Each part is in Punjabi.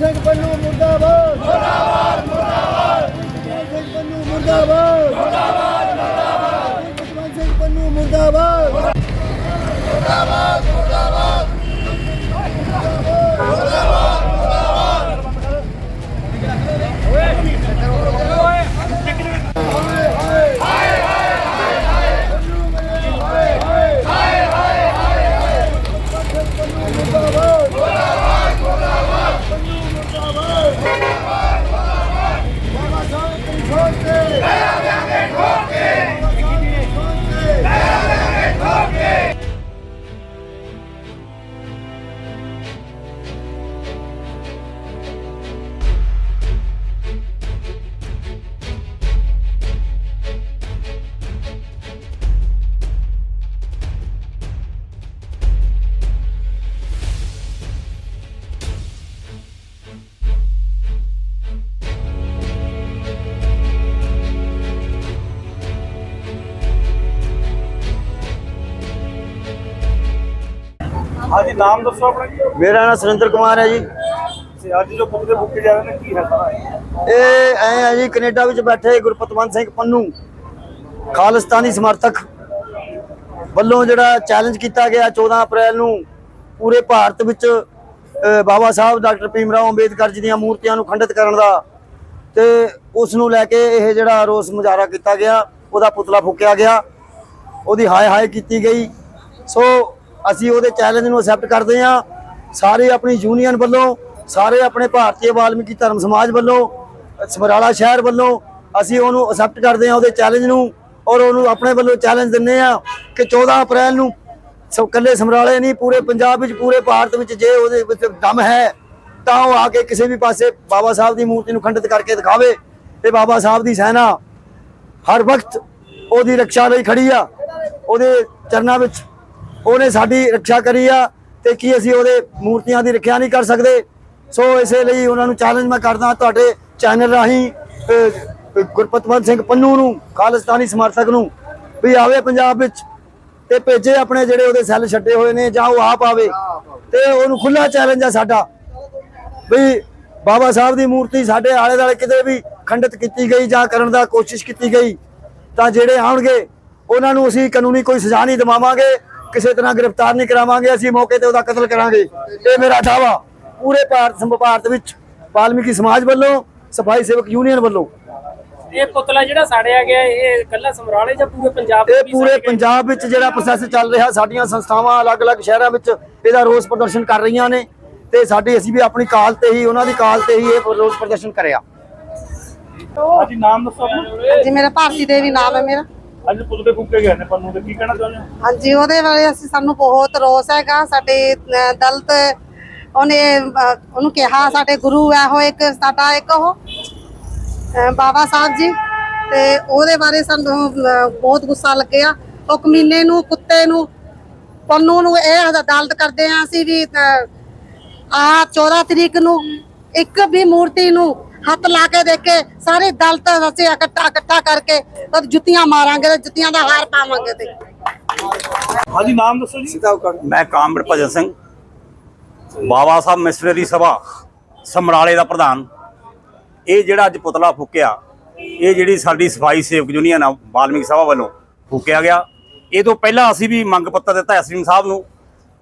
ਸਿੰਘ ਪੰਨੂ ਮੁਰਦਾਬਾਦ। ਮੁਰਦਾਬਾਦ ਮੁਰਦਾਬਾਦ। ਸਿੰਘ ਪੰਨੂ ਮੁਰਦਾਬਾਦ। ਮੁਰਦਾਬਾਦ ਮੁਰਦਾਬਾਦ। ਸਿੰਘ ਪੰਨੂ ਮੁਰਦਾਬਾਦ। ਹਾਂਜੀ ਨਾਮ ਦੱਸੋ ਆਪਣਾ ਮੇਰਾ ਨਾਮ ਸੁਰਿੰਦਰ ਕੁਮਾਰ ਹੈ ਜੀ। ਤੇ ਅੱਜ ਜੋ ਪੁੱਤ ਦੇ ਬੁੱਕੇ ਜਾ ਰਹੇ ਨੇ ਕੀ ਹੈ ਸਾਰਾ? ਇਹ? ਐ ਹੈ ਜੀ ਕੈਨੇਡਾ ਵਿੱਚ ਬੈਠੇ ਗੁਰਪਤਵੰਤ ਸਿੰਘ ਪੰਨੂ ਖਾਲਿਸਤਾਨੀ ਸਮਰਥਕ ਵੱਲੋਂ ਜਿਹੜਾ ਚੈਲੰਜ ਕੀਤਾ ਗਿਆ 14 ਅਪ੍ਰੈਲ ਨੂੰ ਪੂਰੇ ਭਾਰਤ ਵਿੱਚ ਬਾਬਾ ਸਾਹਿਬ ਡਾਕਟਰ ਭੀਮ ਰਾਓ ਅੰਬੇਦਕਰ ਜੀ ਦੀਆਂ ਮੂਰਤੀਆਂ ਨੂੰ ਖੰਡਿਤ ਕਰਨ ਦਾ ਤੇ ਉਸ ਨੂੰ ਲੈ ਕੇ ਇਹ ਜਿਹੜਾ ਰੋਸ ਮੁਜ਼ਾਹਰਾ ਕੀਤਾ ਗਿਆ ਉਹਦਾ ਪੁਤਲਾ ਫੂਕਿਆ ਗਿਆ ਉਹਦੀ ਹਾਏ ਹਾਏ ਕੀਤੀ ਗਈ। ਸੋ ਅਸੀਂ ਉਹਦੇ ਚੈਲੰਜ ਨੂੰ ਅਕਸੈਪਟ ਕਰਦੇ ਹਾਂ। ਸਾਰੇ ਆਪਣੀ ਯੂਨੀਅਨ ਵੱਲੋਂ, ਸਾਰੇ ਆਪਣੇ ਭਾਰਤੀ ਵਾਲਮੀਕੀ ਧਰਮ ਸਮਾਜ ਵੱਲੋਂ, ਸਮਰਾਲਾ ਸ਼ਹਿਰ ਵੱਲੋਂ ਅਸੀਂ ਉਹਨੂੰ ਅਕਸੈਪਟ ਕਰਦੇ ਹਾਂ ਉਹਦੇ ਚੈਲੰਜ ਨੂੰ ਔਰ ਉਹਨੂੰ ਆਪਣੇ ਵੱਲੋਂ ਚੈਲੰਜ ਦਿੰਨੇ ਆ ਕਿ 14 ਅਪ੍ਰੈਲ ਨੂੰ ਸੋ ਕੱਲੇ ਸਮਰਾਲੇ ਨਹੀਂ, ਪੂਰੇ ਪੰਜਾਬ ਵਿੱਚ, ਪੂਰੇ ਭਾਰਤ ਵਿੱਚ ਜੇ ਉਹਦੇ ਵਿੱਚ ਦਮ ਹੈ, ਤਾਂ ਉਹ ਆ ਕੇ ਕਿਸੇ ਵੀ ਪਾਸੇ ਬਾਬਾ ਸਾਹਿਬ ਦੀ ਮੂਰਤੀ ਨੂੰ ਖੰਡਿਤ ਕਰਕੇ ਦਿਖਾਵੇ ਤੇ ਬਾਬਾ ਸਾਹਿਬ ਦੀ ਸੈਨਾ ਹਰ ਵਕਤ ਉਹਦੀ ਰੱਖਿਆ ਲਈ ਖੜੀ ਆ। ਉਹਦੇ ਚਰਨਾਂ ਵਿੱਚ ਉਹਨੇ ਸਾਡੀ ਰੱਖਿਆ ਕਰੀ ਆ ਤੇ ਕੀ ਅਸੀਂ ਉਹਦੇ ਮੂਰਤੀਆਂ ਦੀ ਰੱਖਿਆ ਨਹੀਂ ਕਰ ਸਕਦੇ। ਸੋ ਇਸੇ ਲਈ ਉਹਨਾਂ ਨੂੰ ਚੈਲੰਜ ਮੈਂ ਕਰਦਾ ਤੁਹਾਡੇ ਚੈਨਲ ਰਾਹੀਂ ਗੁਰਪਤਵੰਤ ਸਿੰਘ ਪੰਨੂ ਨੂੰ, ਖਾਲਿਸਤਾਨੀ ਸਮਰਥਕ ਨੂੰ, ਵੀ ਆਵੇ ਪੰਜਾਬ ਵਿੱਚ ਤੇ ਭੇਜੇ ਆਪਣੇ ਜਿਹੜੇ ਉਹਦੇ ਸੈੱਲ ਛੱਡੇ ਹੋਏ ਨੇ ਜਾਂ ਉਹ ਆਪ ਆਵੇ ਤੇ ਉਹਨੂੰ ਖੁੱਲਾ ਚੈਲੰਜ ਆ ਸਾਡਾ। ਵੀ ਬਾਬਾ ਸਾਹਿਬ ਦੀ ਮੂਰਤੀ ਸਾਡੇ ਆਲੇ ਦੁਆਲੇ ਕਿਤੇ ਵੀ ਖੰਡਿਤ ਕੀਤੀ ਗਈ ਜਾਂ ਕਰਨ ਦਾ ਕੋਸ਼ਿਸ਼ ਕੀਤੀ ਗਈ ਤਾਂ ਜਿਹੜੇ ਆਉਣਗੇ, ਉਹਨਾਂ ਨੂੰ ਅਸੀਂ ਕਾਨੂੰਨੀ ਕੋਈ ਸਜ਼ਾ ਨਹੀਂ ਦਿਵਾਵਾਂਗੇ। ਕਿਸੇ ਤਰ੍ਹਾਂ ਗ੍ਰਿਫਤਾਰ ਨਹੀਂ ਕਰਾਵਾਂਗੇ ਅਸੀਂ ਮੌਕੇ ਤੇ ਉਹਦਾ ਕਤਲ ਕਰਾਂਗੇ। ਇਹ ਮੇਰਾ ਦਾਵਾ ਪੂਰੇ ਭਾਰਤ ਭਾਰਤ ਵਿੱਚ ਵਾਲਮੀਕੀ ਸਮਾਜ ਵੱਲੋਂ ਸਫ਼ਾਈ ਸੇਵਕ ਯੂਨੀਅਨ ਵੱਲੋਂ। ਇਹ ਪੁਤਲਾ ਜਿਹੜਾ ਸਾੜਿਆ ਗਿਆ ਇਹ ਕੱਲਾ ਸਮਰਾਲੇ ਜਾਂ ਪੂਰੇ ਪੰਜਾਬ ਇਹ ਪੂਰੇ? ਪੰਜਾਬ ਵਿੱਚ ਜਿਹੜਾ ਪ੍ਰੋਸੈਸ ਚੱਲ ਰਿਹਾ ਸਾਡੀਆਂ ਸੰਸਥਾਵਾਂ ਅਲੱਗ-ਅਲੱਗ ਸ਼ਹਿਰਾਂ ਵਿੱਚ ਇਹਦਾ ਰੋਸ ਪ੍ਰਦਰਸ਼ਨ ਕਰ ਰਹੀਆਂ ਨੇ ਤੇ ਸਾਡੀ ਅਸੀਂ ਵੀ ਆਪਣੀ ਕਾਲ ਤੇ ਹੀ ਉਹਨਾਂ ਦੀ ਕਾਲ ਤੇ ਹੀ ਇਹ ਰੋਸ ਪ੍ਰਦਰਸ਼ਨ ਕਰਿਆ। ਹਾਂਜੀ ਨਾਮ ਦੱਸੋ ਜੀ ਮੇਰਾ ਭਾਰਤੀ ਦੇਵੀ ਨਾਮ ਹੈ ਮੇਰਾ। ਅੱਜ ਪੁੱਤ ਦੇ ਗਏ ਨੇ ਪੰਨੂ ਦੇ ਕੀ ਕਹਿਣਾ ਚਾਹੁੰਦੇ ਹੋ? ਹਾਂਜੀ ਉਹਦੇ ਬਾਰੇ ਅਸੀਂ ਸਾਨੂੰ ਬਹੁਤ ਰੋਸ ਹੈਗਾ ਸਾਡੇ ਅਹ, ਦਲਿਤ ਉਹਨੇ ਅਹ, ਉਹਨੂੰ ਕਿਹਾ ਸਾਡੇ ਗੁਰੂ ਹੈ ਉਹ ਇੱਕ ਸਾਡਾ ਇੱਕ ਉਹ ਅਹ, ਬਾਬਾ ਸਾਹਿਬ ਜੀ। ਤੇ ਉਹਦੇ ਬਾਰੇ ਸਾਨੂੰ ਅਹ, ਬਹੁਤ ਗੁੱਸਾ ਲੱਗਿਆ। ਉਹ ਕਮੀਨੇ ਨੂੰ ਕੁੱਤੇ ਨੂੰ ਪੰਨੂ ਨੂੰ ਇਹ ਅਦਾਲਤ ਕਰਦੇ ਆ ਅਸੀਂ ਵੀ ਆ 14 ਤਰੀਕ ਨੂੰ ਇੱਕ ਵੀ ਮੂਰਤੀ ਨੂੰ ਹੱਥ ਲਾ ਕੇ ਦੇਖੇ ਸਾਰੇ ਦਲਤ ਅਸੀਂ ਇਕੱਠਾ ਇਕੱਠਾ ਕਰਕੇ ਉਹ ਜੁੱਤੀਆਂ ਮਾਰਾਂਗੇ ਤੇ ਜੁੱਤੀਆਂ ਦਾ ਹਾਰ ਪਾਵਾਂਗੇ ਤੇ। ਹਾਂਜੀ ਨਾਮ ਦੱਸੋ ਜੀ। ਮੈਂ ਕਾਮਰ ਭਜਨ ਸਿੰਘ ਬਾਬਾ ਸਾਹਿਬ ਮਿਸ਼ਨਰੀ ਸਭਾ ਸਮਰਾਲੇ ਦਾ ਪ੍ਰਧਾਨ। ਇਹ ਜਿਹੜਾ ਅੱਜ ਪੁਤਲਾ ਫੂਕਿਆ ਇਹ ਜਿਹੜੀ ਸਾਡੀ ਸਫ਼ਾਈ ਸੇਵਕ ਯੂਨੀਅਨ ਆ ਵਾਲਮੀਕ ਸਭਾ ਵੱਲੋਂ ਫੂਕਿਆ ਗਿਆ। ਇਹ ਤੋਂ ਪਹਿਲਾਂ ਅਸੀਂ ਵੀ ਮੰਗ ਪੱਤਰ ਦਿੱਤਾ ਐਸਪੀ ਸਾਹਿਬ ਨੂੰ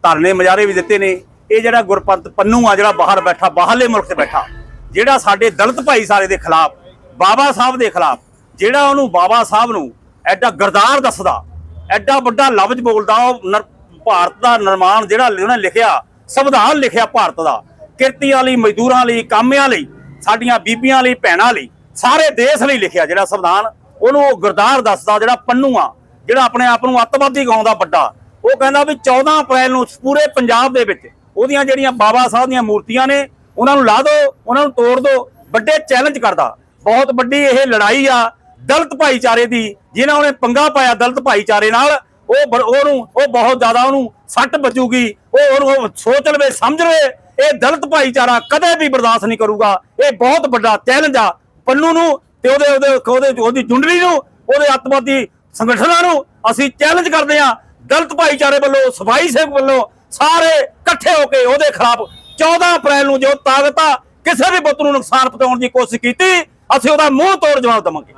ਧਰਨੇ ਮਜਾਰੇ ਵੀ ਦਿੱਤੇ ਨੇ। ਇਹ ਜਿਹੜਾ ਗੁਰਪੰਤ ਪੰਨੂ ਆ ਜਿਹੜਾ ਬਾਹਰ ਬੈਠਾ ਬਾਹਰਲੇ ਮੁਲਕ ਤੇ ਬੈਠਾ ਜਿਹੜਾ ਸਾਡੇ ਦਲਿਤ ਭਾਈਚਾਰੇ ਦੇ ਖਿਲਾਫ, ਬਾਬਾ ਸਾਹਿਬ ਦੇ ਖਿਲਾਫ, ਜਿਹੜਾ ਉਹਨੂੰ ਬਾਬਾ ਸਾਹਿਬ ਨੂੰ ਐਡਾ ਗਰਦਾਰ ਦੱਸਦਾ, ਐਡਾ ਵੱਡਾ ਲਫ਼ਜ਼ ਬੋਲਦਾ, ਉਹ ਨਰ- ਭਾਰਤ ਦਾ ਨਿਰਮਾਣ ਜਿਹੜਾ ਉਹਨੇ ਲਿਖਿਆ, ਸੰਵਿਧਾਨ ਲਿਖਿਆ ਭਾਰਤ ਦਾ, ਕਿਰਤੀਆਂ ਲਈ, ਮਜ਼ਦੂਰਾਂ ਲਈ, ਕਾਮਿਆਂ ਲਈ, ਸਾਡੀਆਂ ਬੀਬੀਆਂ ਲਈ, ਭੈਣਾਂ ਲਈ, ਸਾਰੇ ਦੇਸ਼ ਲਈ ਲਿਖਿਆ ਜਿਹੜਾ ਸੰਵਿਧਾਨ, ਉਹਨੂੰ ਉਹ ਗਰਦਾਰ ਦੱਸਦਾ, ਜਿਹੜਾ ਪੰਨੂ ਆ, ਜਿਹੜਾ ਆਪਣੇ ਆਪ ਨੂੰ ਅੱਤਵਾਦੀ ਗਾਉਂਦਾ ਵੱਡਾ, ਉਹ ਕਹਿੰਦਾ ਵੀ 14 ਅਪ੍ਰੈਲ ਨੂੰ ਪੂਰੇ ਪੰਜਾਬ ਦੇ ਵਿੱਚ ਉਹਦੀਆਂ ਜਿਹੜੀਆਂ ਬਾਬਾ ਸਾਹਿਬ ਦੀਆਂ ਮੂਰਤੀਆਂ ਨੇ ਉਹਨਾਂ ਨੂੰ ਲਾ ਦਿਓ ਉਹਨਾਂ ਨੂੰ ਤੋੜ ਦਿਓ ਵੱਡੇ ਚੈਲੰਜ ਕਰਦਾ। ਬਹੁਤ ਵੱਡੀ ਇਹ ਲੜਾਈ ਆ ਦਲਤ ਭਾਈਚਾਰੇ ਦੀ, ਜਿਨ੍ਹਾਂ ਨੇ ਪੰਗਾ ਪਾਇਆ ਦਲਤ ਭਾਈਚਾਰੇ ਨਾਲ, ਉਹ ਬ- ਉਹਨੂੰ, ਉਹ ਬਹੁਤ ਜ਼ਿਆਦਾ ਉਹਨੂੰ ਸੱਟ ਬਚੂਗੀ ਉਹ ਉਹਨੂੰ ਸੋਚ ਲਵੇ, ਸਮਝ ਲਵੇ, ਇਹ ਦਲਤ ਭਾਈਚਾਰਾ ਕਦੇ ਵੀ ਬਰਦਾਸ਼ਤ ਨਹੀਂ ਕਰੂਗਾ। ਇਹ ਬਹੁਤ ਵੱਡਾ ਚੈਲੰਜ ਆ ਪੰਨੂ ਨੂੰ ਤੇ ਉਹਦੇ ਉਹਦੇ ਉਹਦੇ, ਉਹਦੀ ਜੁੰਡਲੀ ਨੂੰ, ਉਹਦੇ ਅੱਤਵਾਦੀ ਸੰਗਠਨਾਂ ਨੂੰ ਅਸੀਂ ਚੈਲੰਜ ਕਰਦੇ ਹਾਂ। ਦਲਤ ਭਾਈਚਾਰੇ ਵੱਲੋਂ, ਸਫ਼ਾਈ ਸੇਵਕ ਵੱਲੋਂ ਸਾਰੇ ਇਕੱਠੇ ਹੋ ਕੇ ਉਹਦੇ ਖਿਲਾਫ 14 ਅਪ੍ਰੈਲ ਨੂੰ ਜੋ ਤਾਕਤ ਆ, ਕਿਸੇ ਵੀ ਪੁੱਤ ਨੂੰ ਨੁਕਸਾਨ ਪਹੁੰਚਾਉਣ ਦੀ ਕੋਸ਼ਿਸ਼ ਕੀਤੀ, ਅਸੀਂ ਉਹਦਾ ਮੂੰਹ ਤੋੜ ਜਵਾਬ ਦੇਵਾਂਗੇ।